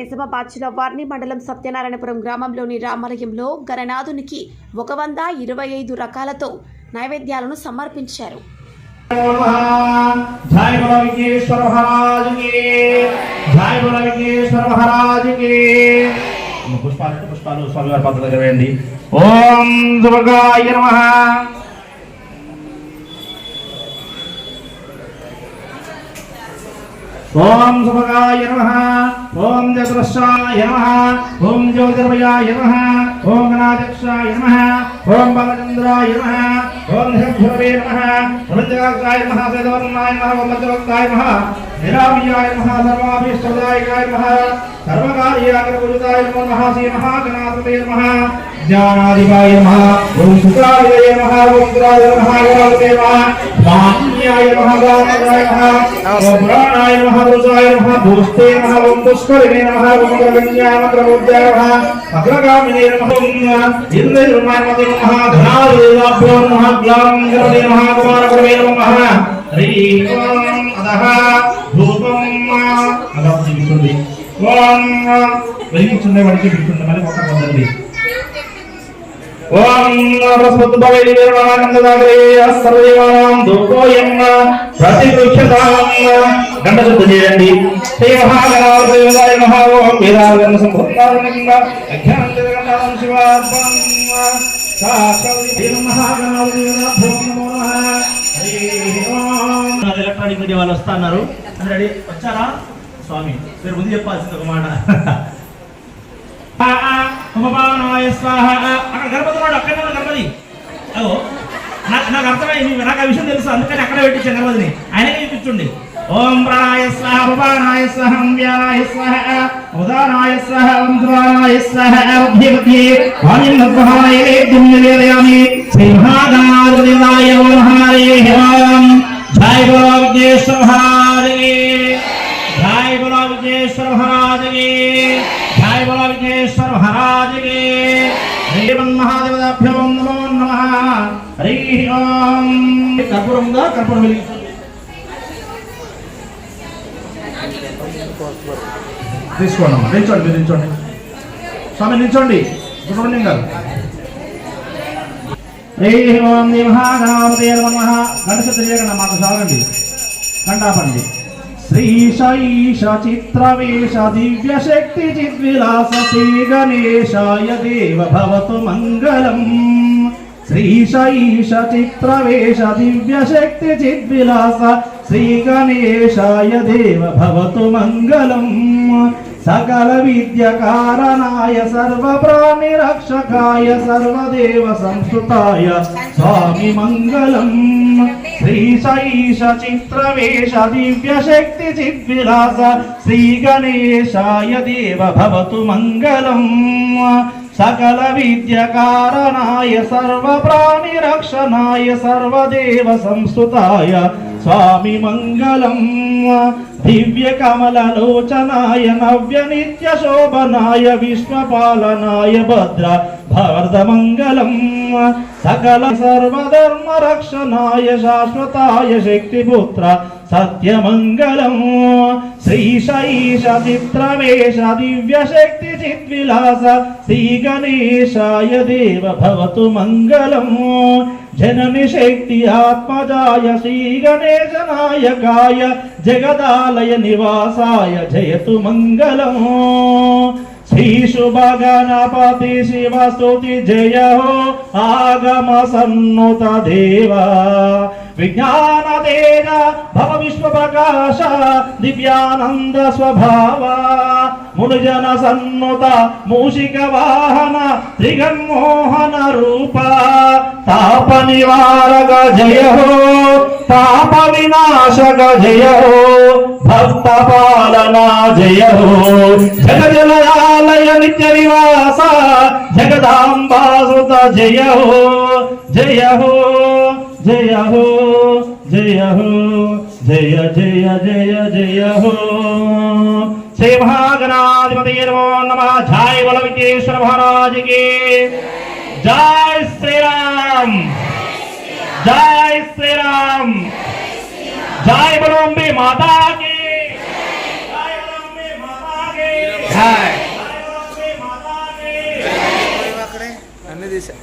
నిజామాబాద్ జిల్లా వార్ని మండలం సత్యనారాయణపురం గ్రామంలోని రామాలయంలో గణనాథునికి ఒక వంద ఇరవై ఐదు రకాలతో నైవేద్యాలను సమర్పించారు. జై బల విఘ్నేశ్వర మహారాజు కి జై బల విఘ్నేశ్వర మహారాజు కి పుష్పాలు స్వామివారి ఓం దుర్గాయ నమ. ఓం సుభగాయ నమ ఓం చతురస్రాయ నమ ఓం జ్యోతిర్మయాయ నమ ఓం గణాధ్యక్షాయ నమ ఓం బాలచంద్రాయ నమ ఓం నిశంభురవే నమ ప్రపంచకాయ నమ వేదవర్ణాయ నమ ఓం మధ్యవక్తాయ నమ నిరామయాయ నమ సర్వాభీష్టదాయకాయ నమ సర్వకార్యాకరపూజితాయ నమో నమ శ్రీ మహాగణాధిపతే నమ జ్ఞానాధిపాయ నమ ఓం శుక్రాయ నమ ఓం దురాయ నమ గణాధిపతే నమ నమ గానాయ నమ ఓం పురాణాయ నమ రుచాయ నమ భూస్తే నమ ఓం పుష్కరిణే నమ ఓం గంగాయ మంత్రమూర్తాయ నమ అగ్రగామినే నమ ఓం ఇంద్రనిర్మాణ నమ ధనాదేవాభ్యో నమ గ్లాం గణపతే నమ కుమారగురవే నమ హరి ఓం అదహ ధూపం అలా జీవిస్తుంది ఓం వెలిగించుండే వాడికి బిగుతుంది మళ్ళీ ఒక పొందండి ఓం నిర్వాణందదాగ్రే సర్వదేవానాం ధూపోయం ప్రతిగృహ్యతాం గంటశుద్ధి చేయండి శ్రీ మహాగణాధిపతిగాయ మహా ఓం వేదాగణ సంభూతారణంగా అజ్ఞానందగణాం శివార్పణం ఎలక్ట్రానిక్ మీడియా వాళ్ళు వస్తున్నారు రెడీ? వచ్చారా? స్వామి మీరు ముందు చెప్పాల్సింది ఒక మాట. హుమపానాయ స్వాహ. అక్కడ గణపతి వాడు అక్కడ గణపతి. అగో నాకు నాకు అర్థమైంది నాకు ఆ విషయం తెలుసు అందుకని అక్కడే పెట్టించాను గణపతిని. ఆయనకి చూపించండి. ఓం ప్రాణాయ స్వాహ ఉపపానాయ స్వాహ వ్యానాయ స్వాహ ఉదానాయ స్వాహ వంద్రానాయ స్వాహ మధ్య మధ్యే వాణిం నద్వహాయ వేద్యం నివేదయామి శ్రీ మహాగణాధిపతిదాయ మహారే ఓం జై బలో విఘ్నేశ్వర మహారాజే. జై బలో విఘ్నేశ్వర మహారాజే. జై బలో విఘ్నేశ్వర మహారాజే శ్రీమన్ మహాదేవదాభ్యో నమో నమః హరి ఓం కర్పూరం ఉందా కర్పూరం వెలిగించండి తీసుకోండి అమ్మా నిల్చోండి మీరు నిల్చోండి. స్వామి నిల్చోండి. సుబ్రహ్మణ్యం గారు. హరి ఓం శ్రీ మహాగణాపతే నమః. గణేశ తెలియకుండా మాకు చాలండి. గండాపండి శ్రీశైష చిత్రవేష దివ్య శక్తి చిద్విలాస శ్రీ గణేశాయ దేవ భవతు మంగళం. శ్రీశైష చిత్రవేష దివ్య శక్తి చిద్విలాస శ్రీ గణేశాయ దేవ భవతు మంగళం. సకల విద్యకారణాయ సర్వ ప్రాణి రక్షకాయ సర్వదేవ సంస్కృతాయ స్వామి మంగళం. శ్రీశైష చిత్రవేష దివ్య శక్తి చిద్విలాస శ్రీ గణేశాయ దేవ భవతు మంగళం. సకల విద్యకారణాయ సర్వ ప్రాణి రక్షణాయ సర్వదేవ సంస్కృతాయ స్వామి మంగళం. దివ్య కమలలోచనాయ నవ్య నిత్య శోభనాయ విశ్వపాలనాయ భద్ర భరద మంగళం. సకల సర్వధర్మ రక్షణాయ శాశ్వతాయ శక్తిపుత్ర సత్యమంగళం శ్రీశైష చిత్రవేష దివ్య శక్తి చిద్విలాస శ్రీ గణేశాయ దేవ భవతు మంగళం. జనని శక్తి ఆత్మజాయ శ్రీ గణేశ నాయకాయ జగదాలయ నివాసాయ. జయతు మంగళం శ్రీ శుభగణపతి శివస్తుతి జయ హో. ఆగమ సన్నుత దేవా. విజ్ఞానదేన భవ విశ్వ ప్రకాశ దివ్యానంద స్వభావ. మునుజన సన్నుత మూషిక వాహన త్రిగన్మోహన రూప. తాప నివారక జయ హో పాప వినాశక జయ హో భక్త పాలన జయ హో జగజలయాలయ నిత్య నివాస జగదాంబాసుత జయ హో జయ హో జయ హో జయ హో జయ జయ జయ జయ హో శ్రీ మహాగణాధిపతి నమో నమ జయ బల విద్యేశ్వర మహారాజ్కి జై శ్రీరామ్ జై శ్రీరామ్ జై బలంబి మాతా కి జై బలంబి మాతా కి జై అన్నీ తీసా